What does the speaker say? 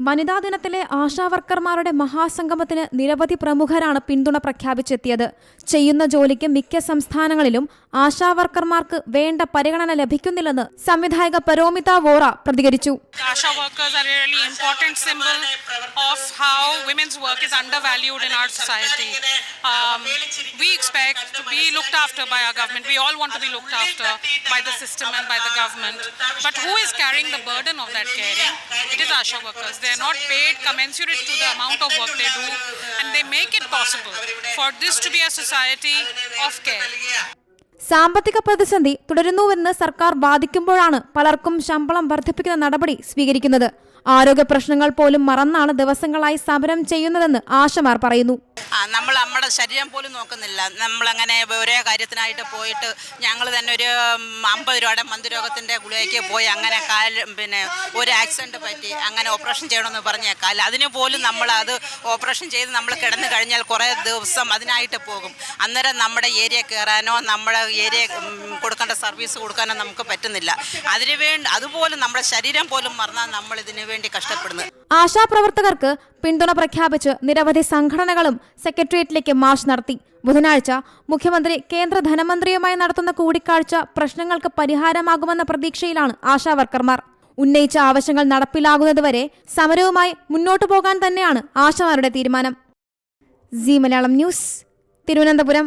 വനിതാ ദിനത്തിലെ ആശാവർക്കർമാരുടെ മഹാസംഗമത്തിന് നിരവധി പ്രമുഖരാണ് പിന്തുണ പ്രഖ്യാപിച്ചെത്തിയത്. ചെയ്യുന്ന ജോലിക്ക് മിക്ക സംസ്ഥാനങ്ങളിലും ആശാവർക്കർമാർക്ക് വേണ്ട പരിഗണന ലഭിക്കുന്നില്ലെന്ന് സംവിധായക പരോമിത വോറ പ്രതികരിച്ചു. workers They are not paid commensurate to the amount of work they do, and they make it possible for this to be a society of care. സാമ്പത്തിക പ്രതിസന്ധി തുടരുന്നുവെന്ന് സർക്കാർ വാദിക്കുമ്പോഴാണ് പലർക്കും ശമ്പളം വർദ്ധിപ്പിക്കുന്ന നടപടി സ്വീകരിക്കുന്നത്. ആരോഗ്യ പ്രശ്നങ്ങൾ പോലും മറന്നാണ് ദിവസങ്ങളായി സമരം ചെയ്യുന്നതെന്ന് ആശമാർ പറയുന്നു. നമ്മൾ നമ്മുടെ ശരീരം പോലും നോക്കുന്നില്ല. നമ്മളങ്ങനെ ഒരേ കാര്യത്തിനായിട്ട് പോയിട്ട് ഞങ്ങൾ തന്നെ ഒരു അമ്പത് രൂപയുടെ മന്ദരോഗത്തിന്റെ ഗുളികയ്ക്ക് പോയി അങ്ങനെ കാൽ പിന്നെ ഒരു ആക്സിഡന്റ് പറ്റി അങ്ങനെ ഓപ്പറേഷൻ ചെയ്യണമെന്ന് പറഞ്ഞേക്കാൽ അതിന് പോലും നമ്മൾ അത് ഓപ്പറേഷൻ ചെയ്ത് നമ്മൾ കിടന്നു കഴിഞ്ഞാൽ കുറേ ദിവസം അതിനായിട്ട് പോകും. അന്നേരം നമ്മുടെ ഏരിയ കയറാനോ നമ്മുടെ ഏരിയ കൊടുക്കേണ്ട സർവീസ് കൊടുക്കാനോ നമുക്ക് പറ്റുന്നില്ല. അതിന് വേണ്ടി അതുപോലും നമ്മുടെ ശരീരം പോലും മറന്നാൽ നമ്മൾ ഇതിനു വേണ്ടി കഷ്ടപ്പെടുന്നത് ആശാപ്രവർത്തകർക്ക് പിന്തുണ പ്രഖ്യാപിച്ച് നിരവധി സംഘടനകളും സെക്രട്ടേറിയറ്റിലേക്ക് മാർച്ച് നടത്തി. ബുധനാഴ്ച മുഖ്യമന്ത്രി കേന്ദ്ര ധനമന്ത്രിയുമായി നടത്തുന്ന കൂടിക്കാഴ്ച പ്രശ്നങ്ങൾക്ക് പരിഹാരമാകുമെന്ന പ്രതീക്ഷയിലാണ് ആശാവർക്കർമാർ. ഉന്നയിച്ച ആവശ്യങ്ങൾ നടപ്പിലാകുന്നതുവരെ സമരവുമായി മുന്നോട്ടു പോകാൻ തന്നെയാണ് ആശാമാരുടെ തീരുമാനം. Zee Malayalam news Thiruvananthapuram.